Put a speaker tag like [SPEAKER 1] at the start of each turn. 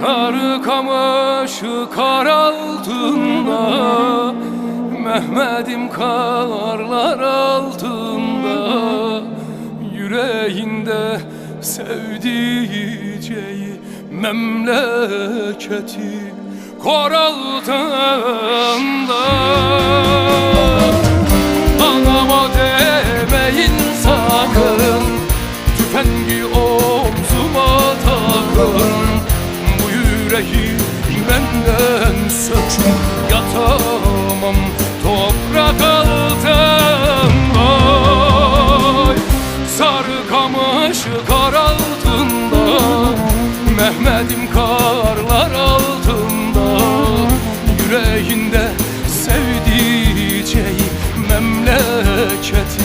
[SPEAKER 1] Sarı kamışı kar altında Mehmet'im karlar altında. Yüreğinde sevdiceği memleketi Kor altında yüreği benden söküp yatamam. Toprak altında Ay, Sarı kar altında. Mehmet'im karlar altında. Yüreğinde sevdiceği memleket